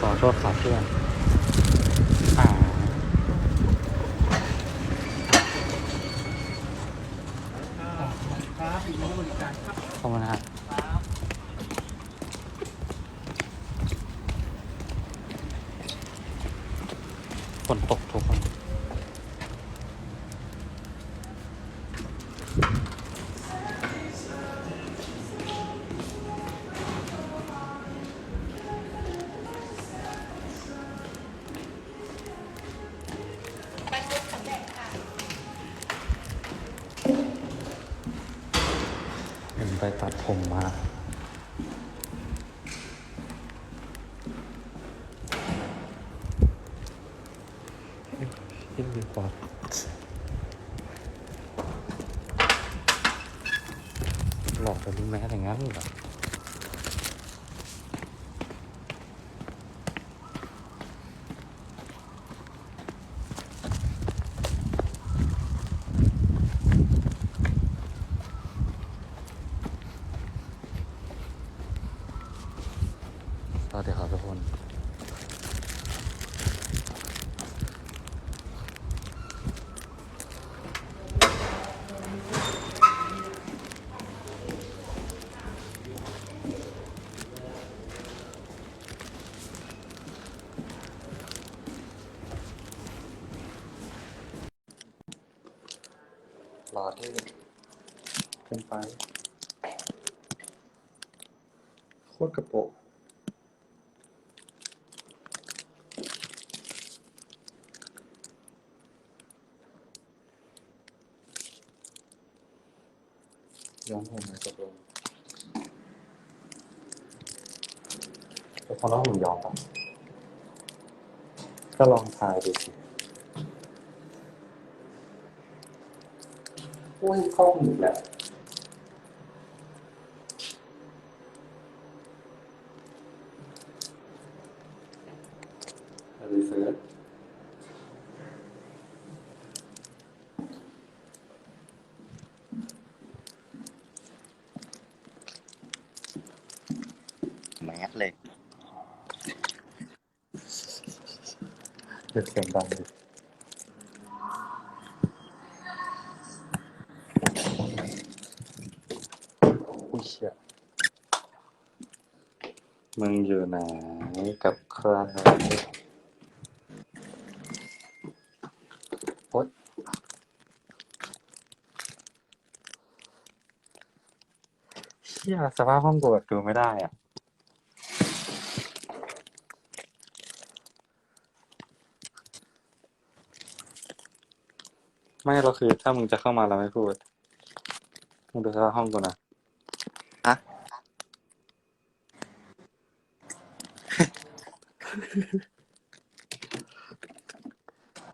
ขอโทษครับเพื่อน ไปตัดผมมา ยิ่งดีกว่าหลอกไปรู้แม้แต่งั้นเหรอ รอที่ขึ้นไป โคตรกระโปะย้อมผมไหมตกลงแต่พอแล้วผมยอมปะก็ลองทายดูสิ โอ้ยคล่องอีกแล้ว รีเสิร์ช แมสเลย เด็กเสียงดังดิอุ้ยเชี่ยมึงอยู่ ไหนกับใครโอ๊ยเชี่ยสภาพห้องกดดูไม่ได้อะ ไม่เราคือถ้ามึงจะเข้ามาเราไม่พูด มึงดูสภาพห้องกูนะ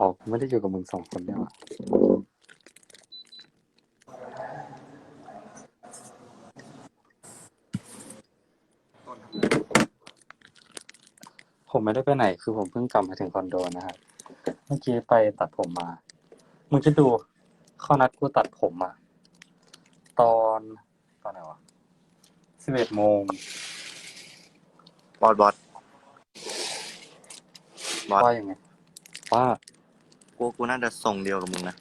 ออกไม่ได้อยู่กับมึงสองคนเนี่ยว่ะผมไม่ได้ไปไหน คือผมเพิ่งกลับมาถึงคอนโดนะครับเมื่อกี้ไปตัดผมมา มึงคิดดูเขานัดกูตัดผมอะตอนตอนไหนวะสิบเอ็ดโมงบอสบอส บอสว่ายังไงว่าพวกกูน่าจะทรงเดียวกับมึงนะ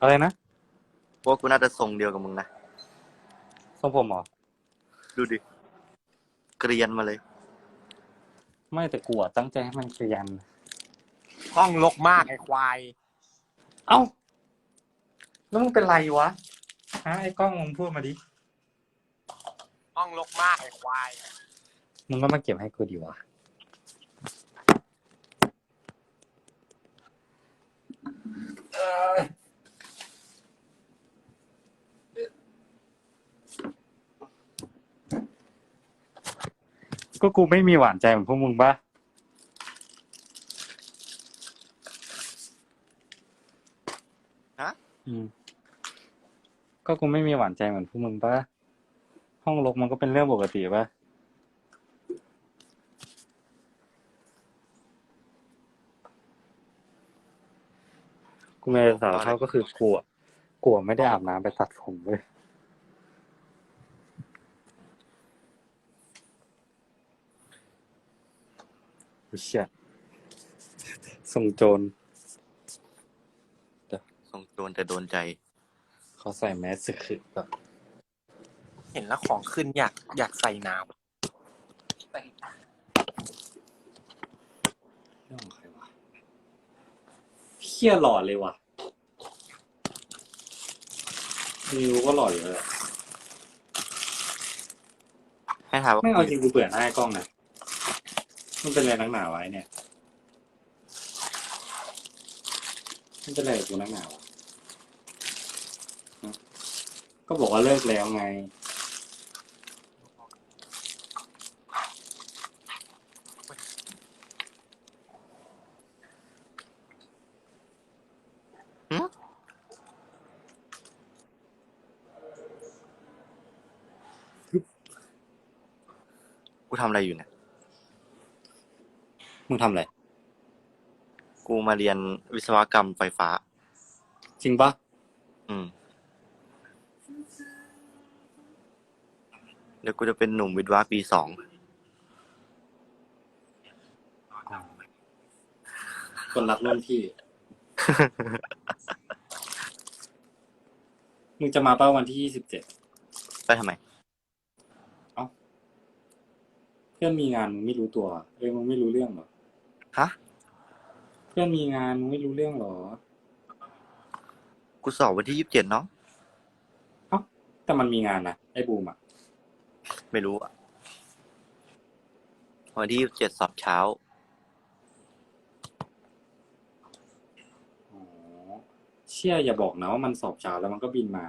อะไรนะพวกกูน่าจะทรงเดียวกับมึงนะ ทรงผมเหรอ ดูดิ เกรียนมาเลย ไม่แต่กูอะตั้งใจให้มันเคลียน ห้องลกมากไอ้ควาย เอ้า แล้วมึงเป็นไรวะฮะไอ้กล้องมึงพูดมาดิ ห้องลกมากไอ้ควาย มึงก็มาเก็บให้กูดีวะ ก็กูไม่มีหวานใจเหมือนพวกมึงปะฮะ อืม ก็กูไม่มีหวานใจเหมือนพวกมึงปะห้องรกมันก็เป็นเรื่องปกติปะ กูไม่ได้สารภาพก็คือกลัว กลัวไม่ได้อาบน้ำไปตัดผมเลยอุ๊ยเชี่ยส่งโจรส่งโจรแต่โดนใจ เขาใส่แมสสึกแบบเห็นแล้วของขึ้นอยากอยากใส่น้เรื่องของใครวะ เฮี้ยหล่อเลยว่ะมิวก็หล่ออยู่เลยอะให้ถามว่าไม่เอาจริงกูเบื่อหน้าไอ้กล้องนะมันเป็นอะไรนักหนาไวะไอ้เนี่ยมันเป็นอะไรกับกูนักหนาวะฮะก็บอกว่าเลิกแล้วไง กูทำอะไรอยู่เนี่ย มึงทำอะไร กูมาเรียนวิศวกรรมไฟฟ้า จริงปะอืม เดี๋ยวกูจะเป็นหนุ่มวิทย์วะปีสอง คนรักรุ่นพี่ มึงจะมาเป้าวันที่ยี่สิบเจ็ดไปทำไม เพื่อนมีงานมึงไม่รู้ตัวเอ้ยมึงไม่รู้เรื่องเหรอฮะ เพื่อนมีงานมึงไม่รู้เรื่องเหรอกูสอบวันที่ยี่สิบเจ็ดเนาะแต่มันมีงานนะไอ้บูมอะไม่รู้อะวันที่ยี่สิบเจ็ดสอบเช้า อ๋อเชี่ยอย่าบอกนะว่ามันสอบเช้าแล้วมันก็บินมา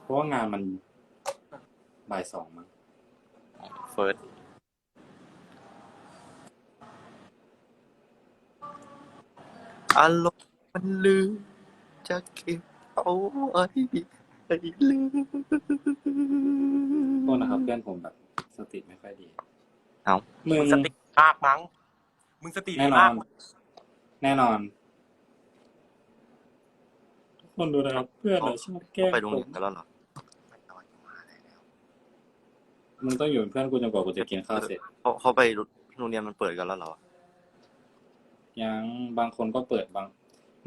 เพราะว่างานมันบ่ายสองมั้ง เฟิร์สอารมณ์มันลืมจะเก็บเอาไว้ให้ลืมโทษนะครับเพื่อนผมแบบสติไม่ค่อยดี เอ้ามึำงมึงสติมากมั้ง มึงสติแน่ดีนอมากนแน่นอน ทุกคนดูนะครับ เพื่อนอะชอบแกล้เขางไปโรงผเรียมนกันแล้วเหรอ มึงต้องอยู่เป็นเพื่อนกูจนกว่ากูจะกินข้าวเสร็จ เขาเขาไปโรงเรียนมันเปิดกันแล้วเหรอ ยังบางคนก็เปิดบาง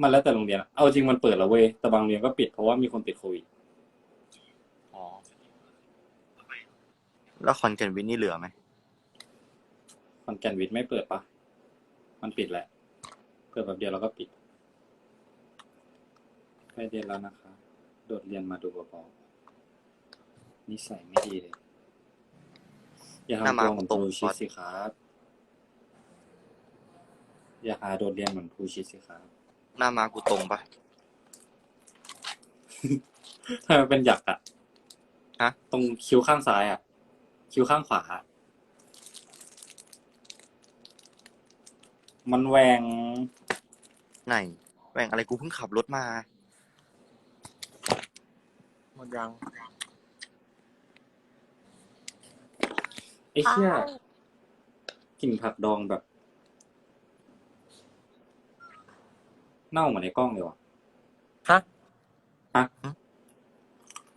มันแล้วแต่โรงเรียนอะเอาจริงมันเปิดแล้วเว้ยแต่บางโรงเรียนก็ปิดเพราะว่ามีคนติดโควิดอ๋อ แล้วคอนเทนต์วินนี่เหลือไหมคอนแกนวิทย์ไม่เปิดปะมันปิดแหละ เปิดแบบเดียวแล้วก็ปิดใกล้เรียนแล้วนะคะ โดดเรียนมาดูเบาๆนิสัยไม่ดีเลย อย่าทำตัวเหมือนครูชิดสิครับอย่าหาโดดเรียนเหมือนครูชิดสิครับหน้ามากูตรงปะทำไมเป็นหยักอะฮะ ตรงคิ้วข้างซ้ายอะคิ้วข้างขวาอะมันแหวงไหนแหว่งอะไรกูเพิ่งขับรถมา หมดยัง อ้เชี่ยกลิ่นผักดองแบบ เน่าเหมือนในกล้องเลยว่ะ ฮะฮะ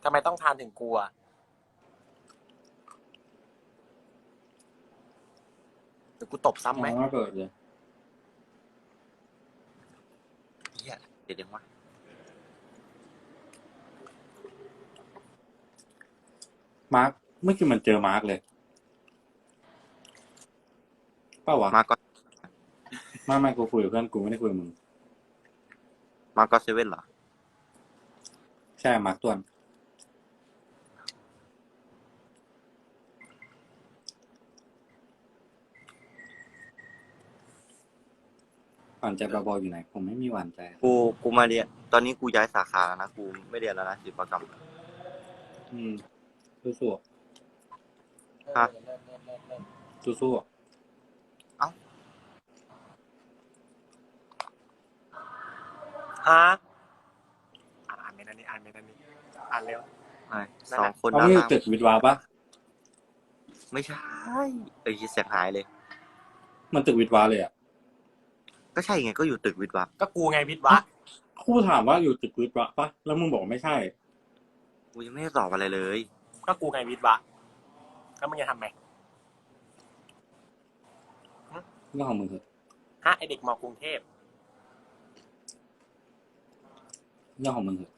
ทำไมต้องทานถึงกลัวเดี๋ยวกูตบซ้ำไหมยังไม่เปิดเลยเฮียเดี๋ยวเดี๋ยววะมาร์คเมื่อกี้มันเจอมาร์คเลย เปล่าวะมาก็ไม่ไม่กูคุยกับเพื่อนกูไม่ได้คุยกับมึง มาก็เซเว่นเหรอ ใช่มาร์คตัวน หวานใจบาบออยู่ไหน ผมไม่มีหวานใจ กู กูมาเรียน ตอนนี้กูย้ายสาขาแล้วนะ กูไม่เรียนแล้วนะศิลปกรรม อืมสู้ฮะๆสู้ ฮะอ่านไม่นั่นนี่อ่านไม่นั่นนี่อ่านเร็วไอ้สองคนเอาด้านไม่ล่างตึกวิทวาปะไม่ใช่เอ้ยเสียงหายเลย มันตึกวิทวาเลยอะก็ใช่ไงก็อยู่ตึกวิทย์วะก็กูไงวิทย์วะครูถามว่าอยู่ตึกวิทวาปะแล้วมึงบอกไม่ใช่ กูยังไม่ได้ตอบอะไรเลย ก็กูไงวิทย์วะแล้วมึงจะทำไงเรื่องของมึงเถอะฮะไอเด็กมอกรุงเทพ เรื่องของมึงเถอะ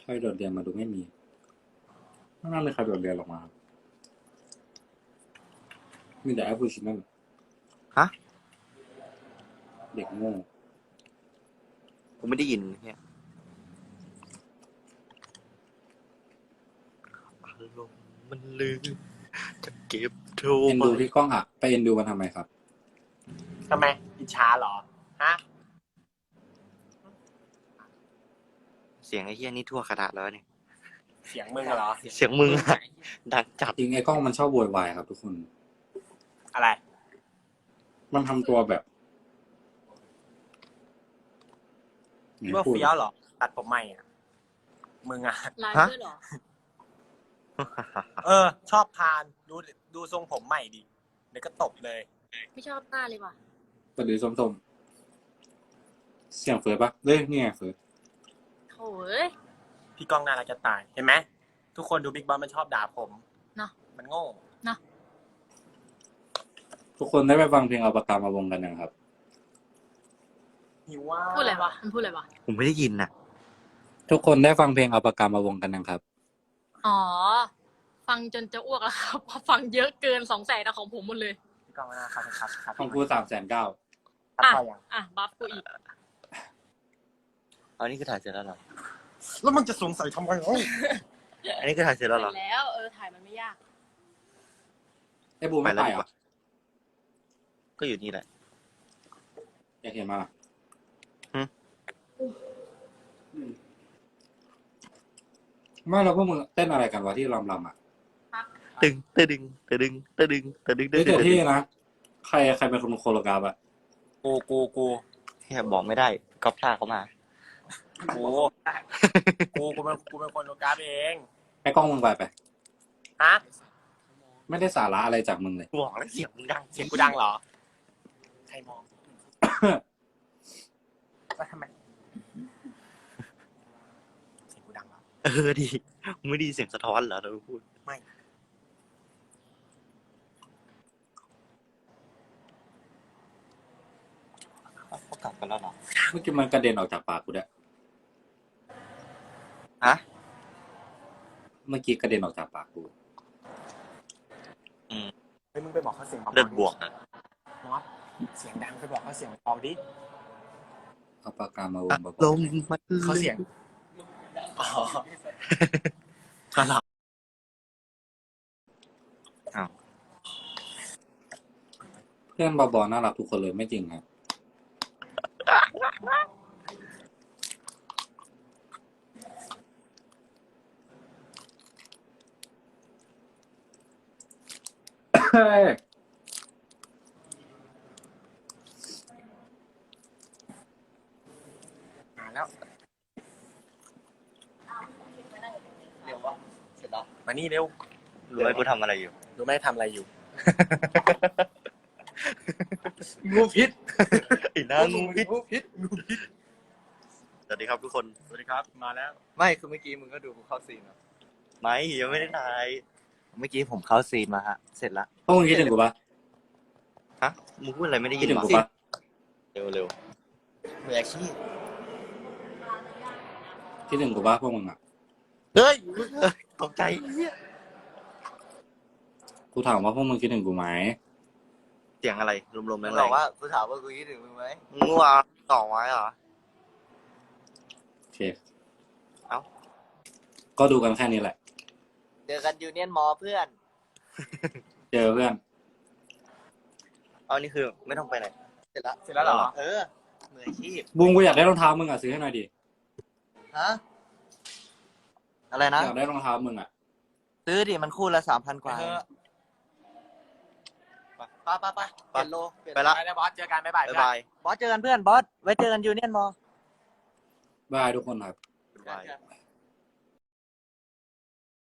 ใครโดดเรียนมาดูไม่มีไม่น่ามีใครโดดเรียนหรอกมาครับมีแต่แอปพูชินั่นฮะ เด็กโง่กูไม่ได้ยินเนี่ยอารมณ์มันลืมจะเก็บ โทรเอ็นมาดูพี่ก้องอะไปเอ็นดูมันทำไมครับ ทำไมอิจฉาเหรอ ฮะ เสียงไอ้เหี้ยนี่ทั่วคณะแล้วเนี่ย เสียงมึงเหรอ เสียงมึงอะดังจัด จริงไอ้กล้องมันชอบโวยวายครับ ทุกคน อะไร มันทำตัวแบบพี่ว่าเฟี้ยวเหรอ ตัดผมใหม่อะมึงอะไลฟ์ด้วยเหรอ เออ ชอบพานดูดูทรงผมใหม่ดิเดี๋ยวก็ตบเลย ไม่ชอบหน้าเลยว่ะกระดือส้มๆเสียงเฟิร์สปะเอ้ยนี่ไงเฟิร์สโถ่เอ้ย พี่ก้องน่ารักจะตายเห็นไหมทุกคนดูบิ๊กบอสมันชอบด่าผมเนอะมันโง่ ทุกคนได้ไปฟังเพลงเอาปากกามาวงกันยังครับ หิวว่าพูดอะไรวะ มันพูดอะไรวะ ผมไม่ได้ยินน่ะทุกคนได้ฟังเพลงเอาปากกามาวงกันยังครับ อ๋อ ฟังจนจะอ้วกแล้วครับเพราะฟังเยอะเกินสองแสนนะของผมหมดเลย พี่ก้องนะครับครับครับของกูสามแสนเก้าตัดต่อยังอะ บัฟกูอีก อันนี้คือถ่ายเสร็จแล้วเหรอ แล้วมึงจะสงสัยทำไมเอ้ยอันนี้คือถ่ายเสร็จแล้วเหรอเสร็จแล้ว เออ ถ่ายมันไม่ยาก ไอ้บูไม่ไปแล้วไปดีเหกรอว่าก็อยู่นี่แหละ อยากเห็นมาล่ะหึอืม ไม่เราพวกมึงเต้นอะไรกันวะที่ลำลำๆอะตึงตะดึงตะดึงตะดึงตะดึงตะเฮ้ยดึงแต่ที่นะใครใครเป็นคนโคโรกราฟอะกูกูกูแค่บอกไม่ได้ก๊อปท่าเขามา กูกูกูเป็นกูเป็นคนโลกราฟเองไอ้กล้องมึงไปไปฮะไม่ได้สาระอะไรจากมึงเลยบอกแล้วเสียงมึงดังเสียงกูดังเหรอใครมองว่าทำไม เสียงกูดังเหร อเออดีมึงไม่ไดีเสียงสะท้อนเหรอเราพูด ไม่ เขากลับกันแล้วเหรอ เมื่อกี้มันกระเด็นออกจากปากกูด้วยฮะ เมื่อกี้กระเด็นออกจากปากกูเฮ้ยมึงไปบอกเขาเสียงเบาๆเลือดบวกนะมอสเสียงดังไปบอกเขาเสียงเบาดิเอาปากกามาวงเบาลมมันเขาเสียง อ๋อ ก็หลับๆเพื่อนบอบอน่ารักทุกคนเลยไม่จริงครับเฮ้ยมาแล้ว เร็ววะเสร็จแล้ว มานี่เร็วรู้ไหมกูทำอะไรอยู่ รู้ไหมทำอะไรอยู่ งูพิษไอ้นางงูพิษงูพิษงูพิษสวัสดีครับทุกคน สวัสดีครับ มาแล้ว ไม่คือเมื่อกี้มึงก็ดูกูเข้าซีนอะไม่ยังไม่ได้ถ่ายเมื่อกี้ผมเข้าซีนมาฮะ เสร็จละพวกมึงคิดถึงกูปะฮะมึงพูดอะไรไม่ได้คิยิดนถึงวะกูปะเร็วเร็วมืออาชีพคิดถึงกูปะพวกมึงอะเฮ้ย ตกใจกูถามว่าพวกมึงคิดถึงกูไหมเสียงอะไรรวมๆมึแรงงๆบอกว่ากูถามว่ากูคิดถึงมึงไหมมึงว่าต่อไว้เหรอ โอเคเอ้า ก็ดูกันแค่นี้แหละ เจอกันยูเนียนมอเพื่อน เจอเพื่อน เอานี่คือไม่ต้องไปไหน เสร็จละเสร็จแล้วเหรอ เออมืออาชีพบูมกูอยากได้รองเท้ามึงอะซื้อให้หน่อยดิฮะ อะไรนะ อยากได้รองเท้ามึงอะ ซื้อดิมันคู่ละสามพันกว่า เออ ไปไปไปเปลี่ยนโลเปลี่ยนไปละ ไปแล้วบอสเจอกันบ๊ายบายบ๊ายเพื่อนบายบอสเจอกันเพื่อนบอสไว้เจอกันยูเนียนมอ บายทุกคนครับ บ๊ายบาย